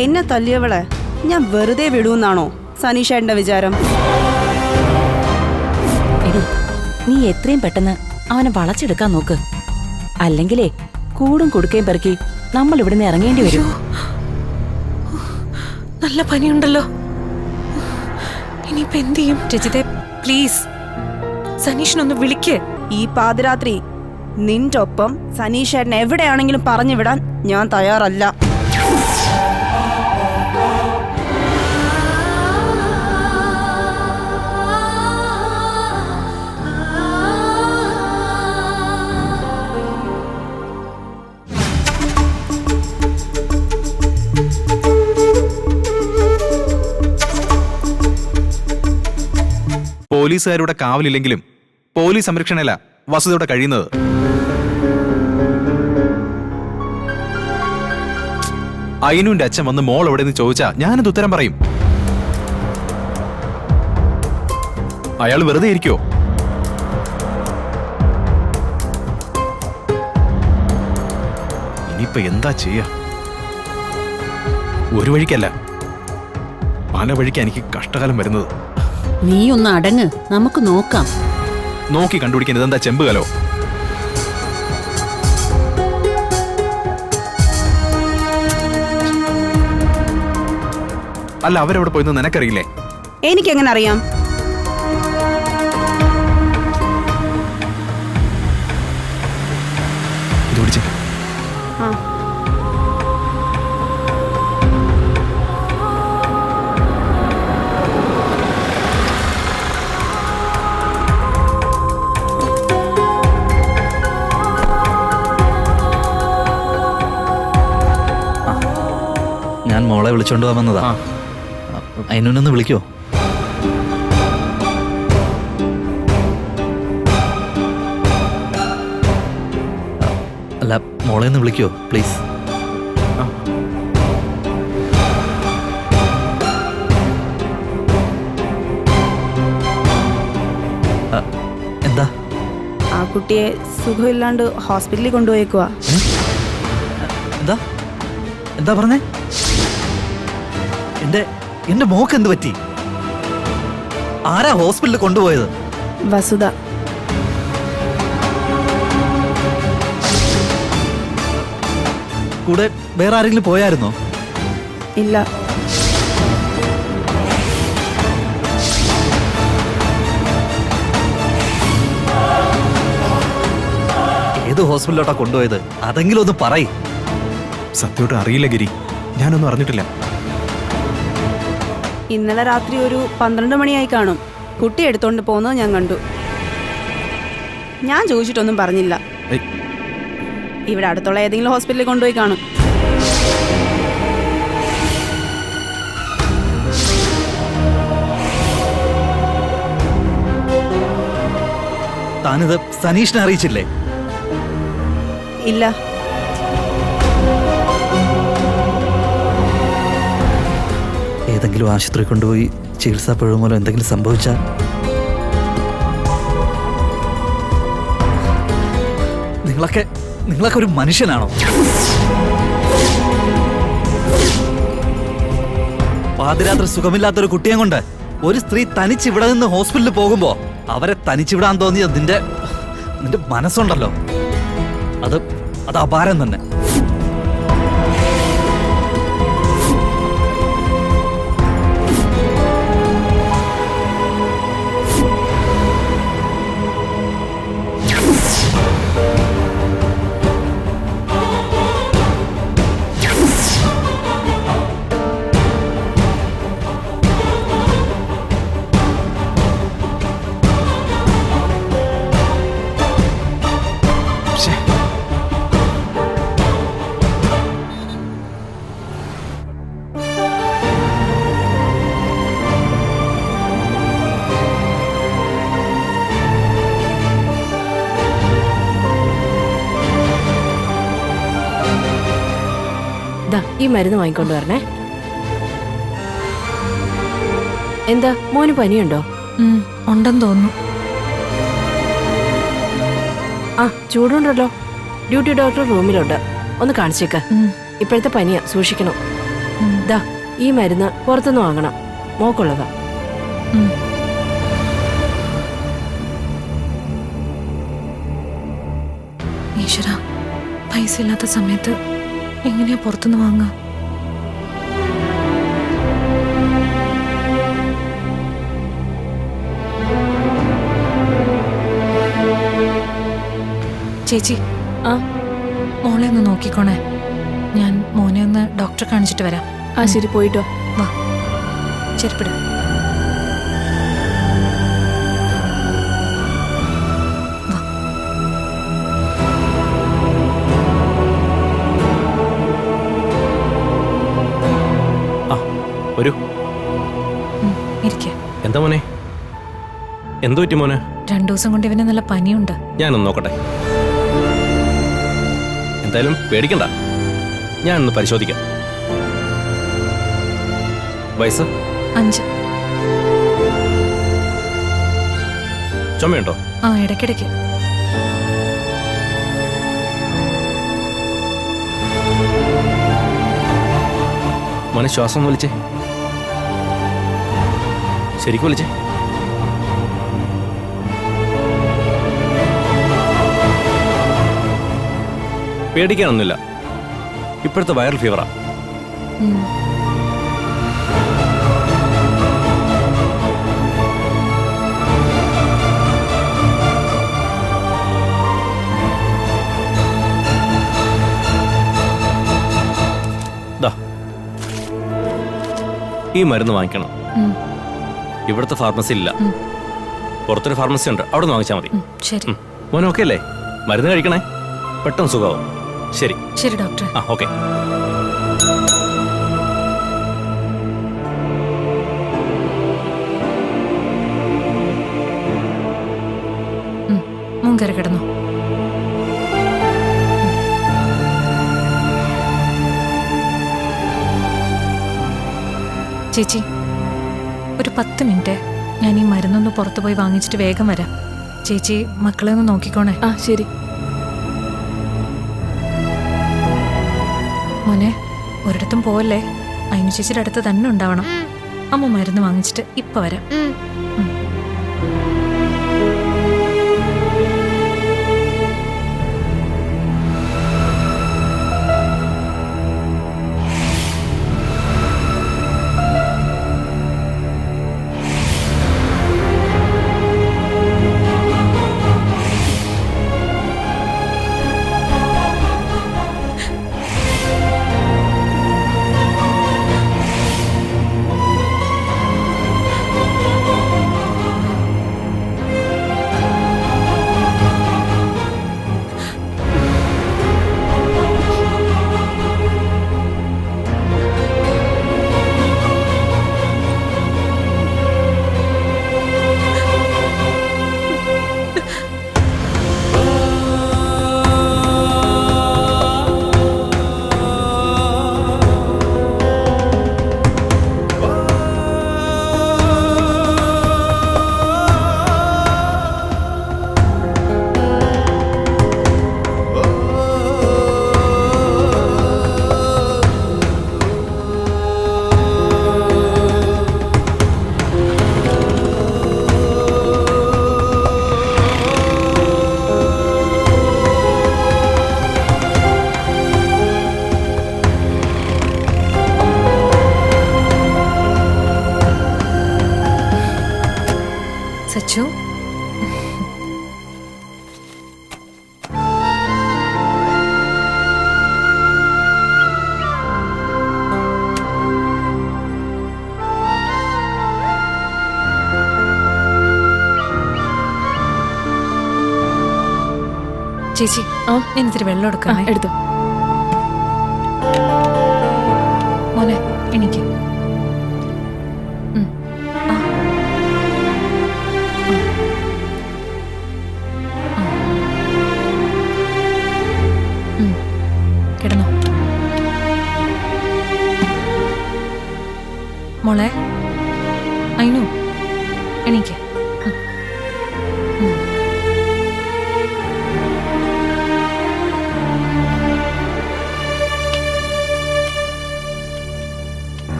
എന്നെ തല്ലിയവളെ ഞാൻ വെറുതെ വിടൂന്നാണോ സനീഷേട്ടന്റെ വിചാരം? നീ എത്രയും പെട്ടെന്ന് അവനെ വളച്ചെടുക്കാൻ നോക്ക്. അല്ലെങ്കിലേ കൂടും കൊടുക്കുകയും പെറുക്കി നമ്മൾ ഇവിടുന്ന് ഇറങ്ങേണ്ടി വരും. നല്ല പനിയുണ്ടല്ലോ. ഇനിയിപ്പോ എന്ത് ചെയ്യും? രജിതെ പ്ലീസ് സനീഷിനൊന്ന് വിളിക്ക്. ഈ പാതിരാത്രി നിന്റെ ഒപ്പം സനീഷേട്ടൻ എവിടെയാണെങ്കിലും പറഞ്ഞു വിടാൻ ഞാൻ തയ്യാറല്ല. പോലീസുകാരുടെ കാവലില്ലെങ്കിലും പോലീസ് സംരക്ഷണയില വസുതയോടെ കഴിയുന്നത്. അയിനുവിന്റെ അച്ഛൻ വന്ന് മോൾ എവിടെ നിന്ന് ചോദിച്ചാ ഞാനത് ഉത്തരം പറയും. അയാൾ വെറുതെ ഇരിക്കോ ഇനിയിപ്പ എന്താ ചെയ്യ? ഒരു വഴിക്കല്ല. പല വഴിക്ക് എനിക്ക് കഷ്ടകാലം വരുന്നത്. നീ ഒന്ന് അടങ്ങ്. നമുക്ക് നോക്കാം. നോക്കി കണ്ടുപിടിക്കാൻ ഇതെന്താ ചെമ്പുകലോ അല്ല അവരവിടെ പോയെന്ന് നിനക്കറിയില്ലേ? എനിക്കെങ്ങനെ അറിയാം? ഇത് പിടിച്ച് ആ. മോളെ വിളിച്ചോണ്ട് പോകാൻ വന്നതാ. അതിനൊന്ന് വിളിക്കോ. അല്ല മോളെ ഒന്ന് വിളിക്കോ പ്ലീസ്. എന്താ? ആ കുട്ടിയെ സുഖമില്ലാണ്ട് ഹോസ്പിറ്റലിൽ കൊണ്ടുപോയേക്കുവാ. എന്താ? എന്താ പറഞ്ഞേ? എന്റെ എന്റെ മോക്ക് എന്ത് പറ്റി? ആരാ ഹോസ്പിറ്റലിൽ കൊണ്ടുപോയത്? വസുധ. കൂടെ വേറെ ആരെങ്കിലും പോയായിരുന്നോ? ഇല്ല. ഏത് ഹോസ്പിറ്റലിലോട്ടാ കൊണ്ടുപോയത്? അതെങ്കിലും ഒന്ന് പറയ്. സത്യോട്ട് അറിയില്ല ഗിരി. ഞാനൊന്നും അറിഞ്ഞിട്ടില്ല. ഇന്നലെ രാത്രി ഒരു പന്ത്രണ്ട് മണിയായി കാണും. കുട്ടി എടുത്തോണ്ട് പോകുന്നത് ഞാൻ കണ്ടു. ഞാൻ ചോദിച്ചിട്ടൊന്നും പറഞ്ഞില്ല. ഇവിടെ അടുത്തുള്ള ഏതെങ്കിലും ഹോസ്പിറ്റലിൽ കൊണ്ടുപോയി കാണും. താനിത് സനീഷിനെ അറിയിച്ചില്ലേ? ഇല്ല. ഏതെങ്കിലും ആശുപത്രി കൊണ്ടുപോയി ചികിത്സാ പിഴവ് മൂലം എന്തെങ്കിലും സംഭവിച്ചാൽ? നിങ്ങളൊക്കെ നിങ്ങളൊക്കെ ഒരു മനുഷ്യനാണോ? പാതിരാത്രി സുഖമില്ലാത്തൊരു കുട്ടിയെ കൊണ്ട് ഒരു സ്ത്രീ തനിച്ചിവിടെ നിന്ന് ഹോസ്പിറ്റലിൽ പോകുമ്പോ അവരെ തനിച്ചിവിടാൻ തോന്നിയത് നിന്റെ നിന്റെ മനസ്സുണ്ടല്ലോ. അത് അത് അപാരം തന്നെ. മരുന്ന് വാങ്ങിക്കൊണ്ട് വരണേ. എന്താ മോന് പനിയുണ്ടോ? ഉണ്ടെന്ന് തോന്നുന്നു. ആ ചൂടുണ്ടല്ലോ. Duty doctor റൂമിലുണ്ട്. ഒന്ന് കാണിച്ചേക്ക്. ഇപ്പോഴത്തെ പനിയാ സൂക്ഷിക്കണം. ദാ ഈ മരുന്ന് പുറത്തുനിന്ന് വാങ്ങണം. മോക്കുള്ളതാ. ഈശ്വര പൈസ ഇല്ലാത്ത സമയത്ത് എങ്ങനെയാ പുറത്തുനിന്ന് വാങ്ങുക? ചേച്ചി ആ? മോളെ ഒന്ന് നോക്കിക്കോണേ. ഞാൻ മോനെ ഒന്ന് ഡോക്ടറെ കാണിച്ചിട്ട് വരാം. ആ ശരി പോയിട്ടോ. വാ. ചെരുപ്പിട. വരൂ. എന്താ മോനെ? എന്തു പറ്റി മോനെ? രണ്ടു ദിവസം കൊണ്ട് ഇവന് നല്ല പനിയുണ്ട്. ഞാനൊന്ന് നോക്കട്ടെ. എന്തായാലും പേടിക്കണ്ട. ഞാനൊന്ന് പരിശോധിക്കാം. വയസ്സ്? അഞ്ച്. ചുമയുണ്ടോ? ആ ഇടയ്ക്കിടയ്ക്ക്. മോനെ ശ്വാസം വലിച്ചേ. ശരിക്കും വിളിച്ചേ. പേടിക്കാനൊന്നുമില്ല. ഇപ്പോഴത്തെ വൈറൽ ഫീവറാ ഈ മരുന്ന് വാങ്ങിക്കണം. ഇവിടുത്തെ ഫാർമസി ഇല്ല. പുറത്തൊരു ഫാർമസി ഉണ്ട്. അവിടെ നിന്ന് വാങ്ങിച്ചാൽ മതി ശരി. മോൻ മോനെ ഓക്കെ അല്ലേ? മരുന്ന് കഴിക്കണേ? പെട്ടെന്ന് സുഖമാവും. ശരി. ശരി ഡോക്ടർ ആ ഓക്കെ കയറി കിടന്നു. ചേച്ചി ഒരു പത്ത് മിനിറ്റ്. ഞാൻ ഈ മരുന്നൊന്ന് പുറത്തു പോയി വാങ്ങിച്ചിട്ട് വേഗം വരാം. ചേച്ചി മക്കളെ ഒന്ന് നോക്കിക്കോണേ. ആ ശരി. മോനെ ഒരിടത്തും പോവല്ലേ? അതിനു ചേച്ചിയുടെ അടുത്ത് തന്നെ ഉണ്ടാവണം. അമ്മ മരുന്ന് വാങ്ങിച്ചിട്ട് ഇപ്പൊ വരാം. ആ? വെള്ളം എടുക്കാം എടുത്തോ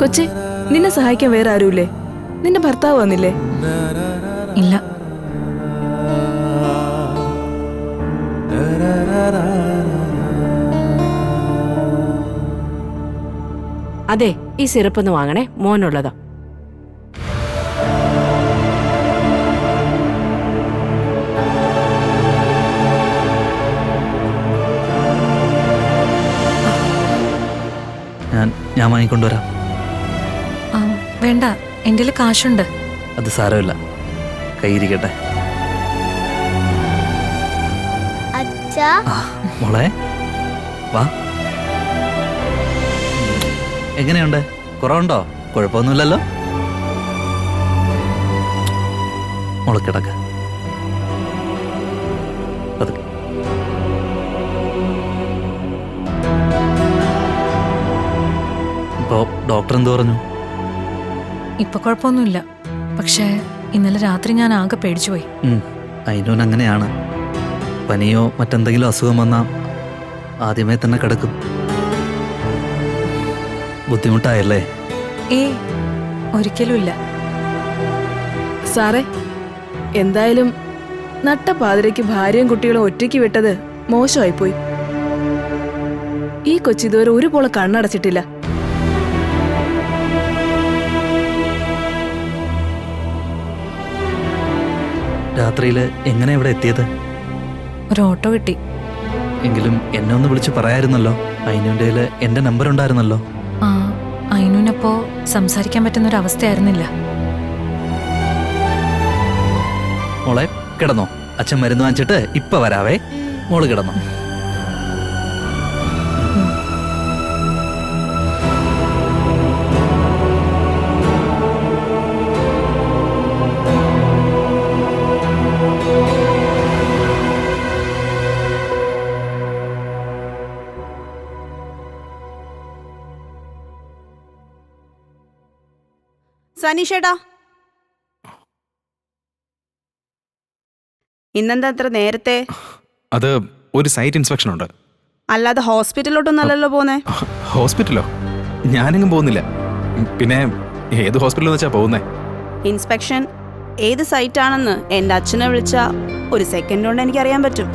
കൊച്ചി നിന്നെ സഹായിക്കാൻ വേറെ ആരുമില്ലേ? നിന്റെ ഭർത്താവ് വന്നില്ലേ? ഇല്ല. അതെ ഈ സിറപ്പ് ഒന്ന് വാങ്ങണേ. മോനുള്ളതാ. ഞാൻ ഞാൻ വാങ്ങിക്കൊണ്ടുവരാം. ആ, വേണ്ട. എന്റെ കയ്യിൽ കാശുണ്ട്. അത് സാരമില്ല. കൈയിരിക്കട്ടെ അച്ഛാ. മോളെ. എങ്ങനെയുണ്ട്? കുറവുണ്ടോ? കുഴപ്പമൊന്നുമില്ലല്ലോ? മുളക്കിടക്ക ഇപ്പോ ഡോക്ടർ എന്ത് പറഞ്ഞു? ഇപ്പൊ കുഴപ്പമൊന്നുമില്ല. പക്ഷേ ഇന്നലെ രാത്രി ഞാൻ ആകെ പേടിച്ചുപോയി. അയിനോൻ അങ്ങനെയാണ്. പനിയോ മറ്റെന്തെങ്കിലും അസുഖം വന്നാൽ ആദ്യമേ തന്നെ കിടക്കും. ബുദ്ധിമുട്ടായല്ലേ? ഏ ഒരിക്കലുമില്ല. സാറേ എന്തായാലും നട്ടപ്പാതിരയ്ക്ക് ഭാര്യയും കുട്ടികളും ഒറ്റയ്ക്ക് വിട്ടത് മോശമായിപ്പോയി. ഈ കൊച്ചി ഇതുവരെ ഒരു പോളെ കണ്ണടച്ചിട്ടില്ല. രാത്രിയിൽ എങ്ങനെ ഇവിടെ എത്തിയത്? ഒരു ഓട്ടോ കിട്ടി. എങ്കിലും എന്നെ ഒന്ന് വിളിച്ച് പറയായിരുന്നല്ലോ. അതിനുണ്ടെങ്കിൽ എന്റെ എന്റെ നമ്പർ ഉണ്ടായിരുന്നല്ലോ. അയിനൂനപ്പോ സംസാരിക്കാൻ പറ്റുന്ന ഒരു അവസ്ഥയായിരുന്നില്ല മോളെ കിടന്നോ. അച്ഛൻ മരുന്ന് വാങ്ങിച്ചിട്ട് ഇപ്പൊ വരാവേ. മോൾ കിടന്നോ. സനീഷേട്ടാ ഇന്നെന്താ അത്ര നേരത്തെ? അത് ഒരു സൈറ്റ് ഇൻസ്പെക്ഷൻ ഉണ്ട്. അല്ലാതെ ഹോസ്പിറ്റലിലോട്ടൊന്നും അല്ലല്ലോ പോന്നെ? ഹോസ്പിറ്റലോ? ഞാനെങ്ങും പോകുന്നില്ല. പിന്നെ ഏത് ഹോസ്പിറ്റലിൽ വെച്ചാ പോകുന്നേ? ഇൻസ്പെക്ഷൻ ഏത് സൈറ്റ് ആണെന്ന് എന്റെ അച്ഛനെ വിളിച്ച ഒരു സെക്കൻഡ് കൊണ്ട് എനിക്ക് അറിയാൻ പറ്റും.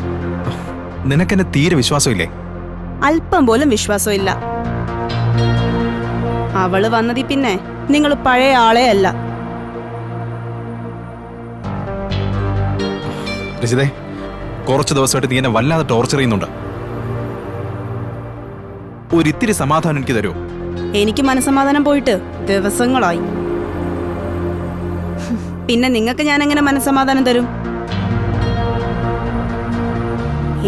നിനക്കെന്നെ തീരെ വിശ്വാസമില്ലേ? അല്പം പോലും വിശ്വാസമില്ല. അവൾ വന്നതി പിന്നെ നിങ്ങൾ പഴയ ആളെ അല്ല. രജിതേ കുറച്ച് ദിവസമായിട്ട് നീ എന്നെ വല്ലാതെ ടോർച്ചർ ചെയ്യുന്നുണ്ട്. ഒരിത്തിരി സമാധാനം എനിക്ക് തരുമോ? എനിക്ക് മനസമാധാനം പോയിട്ട് ദിവസങ്ങളായി. പിന്നെ നിങ്ങൾക്ക് ഞാൻ എങ്ങനെ മനസമാധാനം തരും?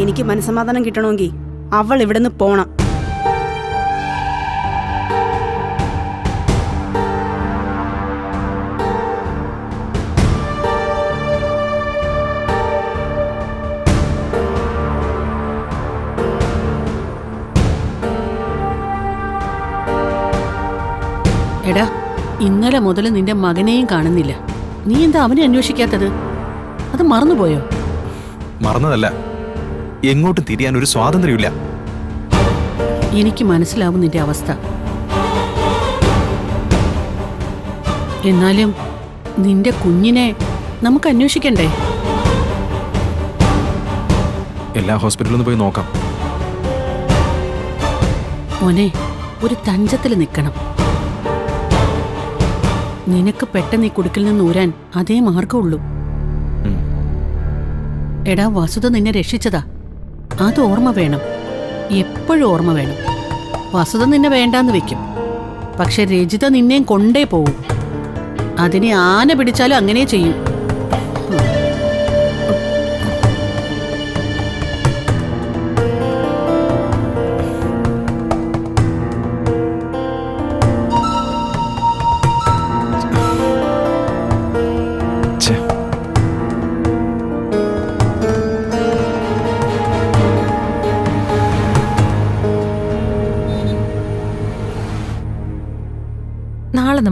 എനിക്ക് മനസമാധാനം കിട്ടണമെങ്കിൽ അവൾ ഇവിടുന്ന് പോണം. ഇന്നലെ മുതൽ നിന്റെ മകനെയും കാണുന്നില്ല. നീ എന്താ അവനെ അന്വേഷിക്കാത്തത്? അത് മറന്നുപോയോ? മറന്നതല്ല. എങ്ങോട്ടും തിരിയാൻ ഒരു സ്വാതന്ത്ര്യമില്ല എനിക്ക് മനസ്സിലാവും നിന്റെ അവസ്ഥ. എന്നാലും നിന്റെ കുഞ്ഞിനെ നമുക്ക് അന്വേഷിക്കണ്ടേ? എല്ലാ ഹോസ്പിറ്റലിലും പോയി നോക്കാം. മോനെ ഒരു തഞ്ചത്തിൽ നിൽക്കണം. നിനക്ക് പെട്ടെന്ന് ഈ കുടുക്കിൽ നിന്ന് ഊരാൻ അതേ മാർഗമുള്ളൂ. എടാ വസുത നിന്നെ രക്ഷിച്ചതാ. അത് ഓർമ്മ വേണം. എപ്പോഴും ഓർമ്മ വേണം. വസുത നിന്നെ വേണ്ടാന്ന് വെക്കും. പക്ഷെ രജിത നിന്നെയും കൊണ്ടേ പോവും. അതിനെ ആന പിടിച്ചാലും അങ്ങനെ ചെയ്യും.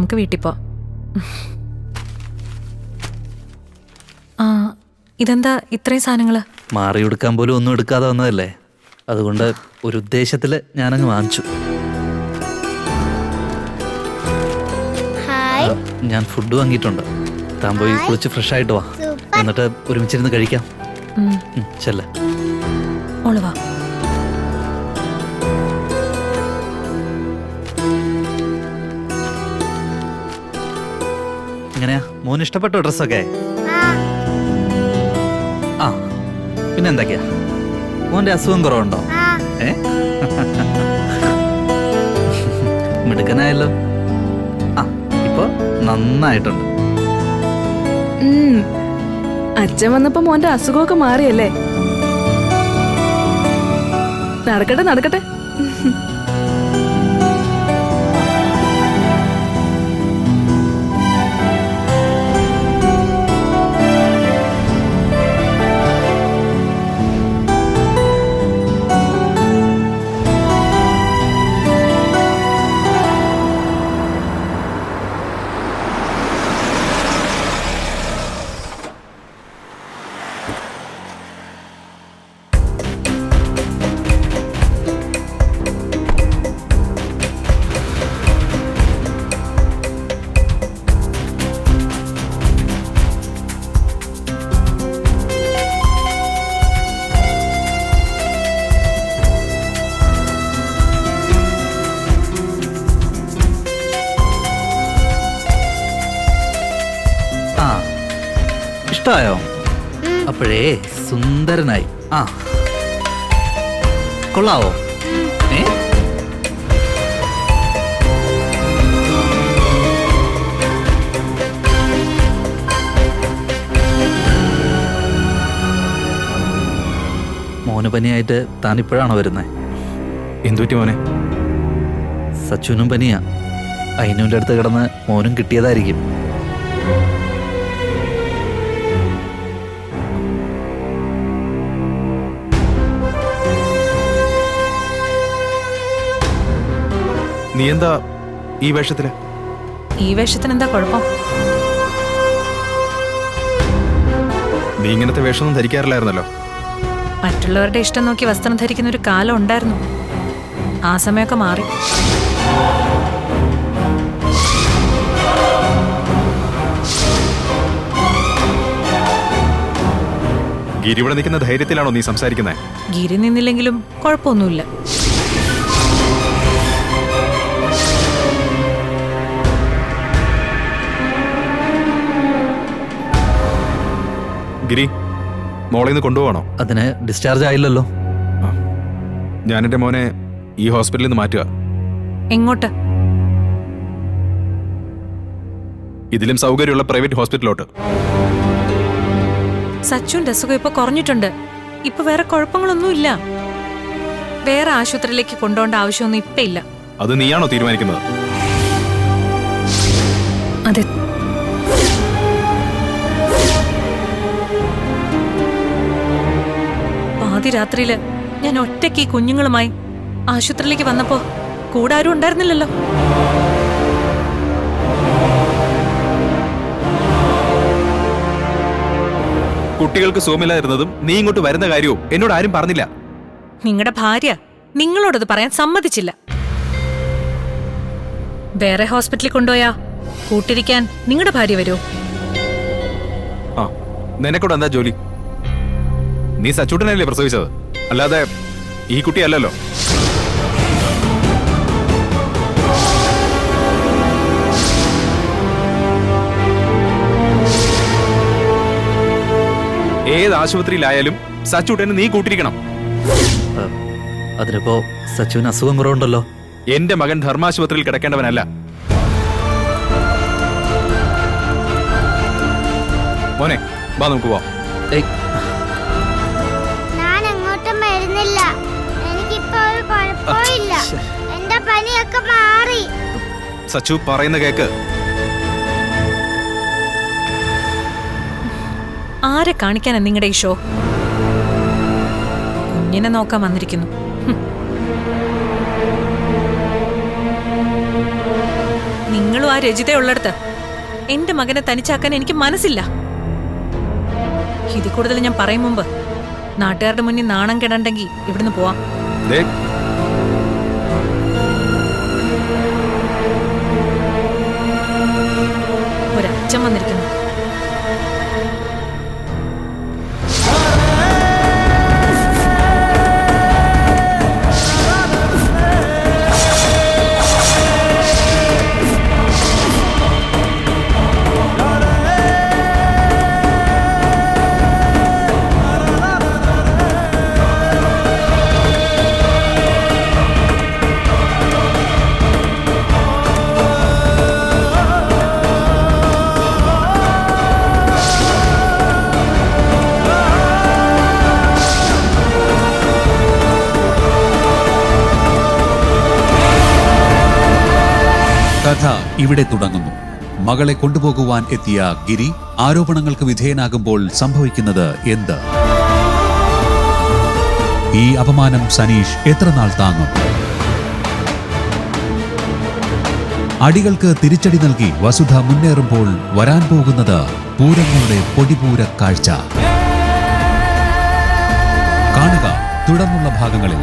നമുക്ക് വീട്ടിൽ പോവാം ആ ഇതെന്താ ഇത്രയും സാധനങ്ങൾ മാറി എടുക്കാൻ പോലും ഒന്നും എടുക്കാതെ വന്നതല്ലേ? അതുകൊണ്ട് ഒരു ഉദ്ദേശത്തിൽ ഞാനങ്ങ് വാങ്ങിച്ചു. ഹായ്. ഞാൻ ഫുഡ് വാങ്ങിയിട്ടുണ്ട്. താൻ പോയി കുളിച്ച് ഫ്രഷ് ആയിട്ട് വാ. സൂപ്പർ. എന്നിട്ട് ഒരുമിച്ചിരുന്ന് കഴിക്കാം. ഉം, ചെല്ല്. വാ. മോന് ഇഷ്ടപ്പെട്ടോ ഡ്രസ്സൊക്കെ? ആ പിന്നെ എന്തൊക്കെയാ? മോന്റെ അസുഖം കുറവുണ്ടോ? ആ. ഏ? മിടുക്കനായല്ലോ. ആ ഇപ്പൊ നന്നായിട്ടുണ്ട്. അച്ഛൻ വന്നപ്പോ മോന്റെ അസുഖമൊക്കെ മാറിയല്ലേ? നടക്കട്ടെ നടക്കട്ടെ. ഇഷ്ടമായോ അപ്പോഴേ സുന്ദരനായി. ആ. കൊള്ളാവോ? ഏ? മോന് പനിയായിട്ട് താൻ ഇപ്പോഴാണോ വരുന്നത് എന്തുപറ്റി മോനെ? സച്ചുനും പനിയാ. അയിനുവിന്റെ അടുത്ത് കിടന്ന് മോനും കിട്ടിയതായിരിക്കും. നീ എന്താ ഈ വേഷത്തിൽ? ഈ വേഷത്തിന് എന്താ കുഴപ്പം? നീ ഇങ്ങനത്തെ വേഷമൊന്നും ധരിക്കാറില്ലായിരുന്നല്ലോ. മറ്റുള്ളവരുടെ ഇഷ്ടം നോക്കി വസ്ത്രം ധരിക്കുന്ന ഒരു കാലം ഉണ്ടായിരുന്നു. ആ സമയമൊക്കെ മാറി. ഗിരി ഇവിടെ നിൽക്കുന്ന ധൈര്യത്തിലാണോ നീ സംസാരിക്കുന്നത് ഗിരി നിന്നില്ലെങ്കിലും കുഴപ്പമൊന്നുമില്ല. ഗിരി മോളെ ഇന്ന് കൊണ്ടുപോകണോ? അതിന് ഡിസ്ചാർജ് ആയില്ലല്ലോ. ഞാൻ എന്റെ മോനെ ഈ ഹോസ്പിറ്റലിൽ നിന്ന് മാറ്റുക. എങ്ങോട്ട്? ഇതിലും സൗകര്യമുള്ള പ്രൈവറ്റ് ഹോസ്പിറ്റലിലോട്ട്. സച്ചുവിന്റെ അസുഖം ഇപ്പൊ കുറഞ്ഞിട്ടുണ്ട്. ഇപ്പൊ വേറെ കുഴപ്പങ്ങളൊന്നുമില്ല വേറെ ആശുപത്രിയിലേക്ക് കൊണ്ടുപോകേണ്ട ആവശ്യമൊന്നും ഇപ്പൊ ഇല്ല. അത് നീയാണോ തീരുമാനിക്കുന്നത്? അതെ. പാതിരാത്രിയിൽ ഞാൻ ഒറ്റയ്ക്ക് ഈ കുഞ്ഞുങ്ങളുമായി ആശുപത്രിയിലേക്ക് വന്നപ്പോ കൂടെ ആരും ഉണ്ടായിരുന്നില്ലല്ലോ. കുട്ടികൾക്ക് സുഖമില്ലാതിരുന്നതും നീ ഇങ്ങോട്ട് വരുന്ന കാര്യവും എന്നോട് ആരും പറഞ്ഞില്ല. നിങ്ങളുടെ ഭാര്യ നിങ്ങളോടത് പറയാൻ സമ്മതിച്ചില്ല. വേറെ ഹോസ്പിറ്റലിൽ കൊണ്ടുപോയാ കൂട്ടിരിക്കാൻ നിങ്ങളുടെ ഭാര്യ വരുമോ ആ നിനക്കൂടെ എന്താ ജോലി? നീ സച്ചൂട്ടനല്ലേ പ്രസവിച്ചത്? അല്ലാതെ ഈ കുട്ടിയല്ലല്ലോ ഏത് ആശുപത്രിയിലായാലും സച്ചൂട്ടനെ നീ കൂട്ടിരിക്കണം. അതിനിപ്പോ സച്ചുവിന് അസുഖം കുറവുണ്ടല്ലോ. എന്റെ മകൻ ധർമാശുപത്രിയിൽ കിടക്കേണ്ടവനല്ല. മോനെ വാ നമുക്ക് പോവാം. സച്ചു പറയുന്ന കേക്ക്. ആരെ കാണിക്കാനാ നിങ്ങളുടെ ഈ ഷോ? കുഞ്ഞിനെ നോക്കാൻ വന്നിരിക്കുന്നു. നിങ്ങളും ആ രജിതയുള്ളിടത്ത് എന്റെ മകനെ തനിച്ചാക്കാൻ എനിക്ക് മനസ്സില്ല. ഇതിൽ കൂടുതൽ ഞാൻ പറയും മുമ്പ്. നാട്ടുകാരുടെ മുന്നിൽ നാണം കെടണ്ടെങ്കിൽ ഇവിടുന്ന് പോവാം. ദേ, കഥ ഇവിടെ തുടങ്ങുന്നു. മകളെ കൊണ്ടുപോകുവാൻ എത്തിയ ഗിരി ആരോപണങ്ങൾക്ക് വിധേയനാകുമ്പോൾ സംഭവിക്കുന്നത് എന്ത്? ഈ അപമാനം സനീഷ് എത്ര നാൾ താങ്ങും? അടികൾക്ക് തിരിച്ചടി നൽകി വസുധ മുന്നേറുമ്പോൾ വരാൻ പോകുന്നത് പൂരങ്ങളുടെ പൊടിപൂര കാഴ്ച. കാണുക തുടർന്നുള്ള ഭാഗങ്ങളിൽ.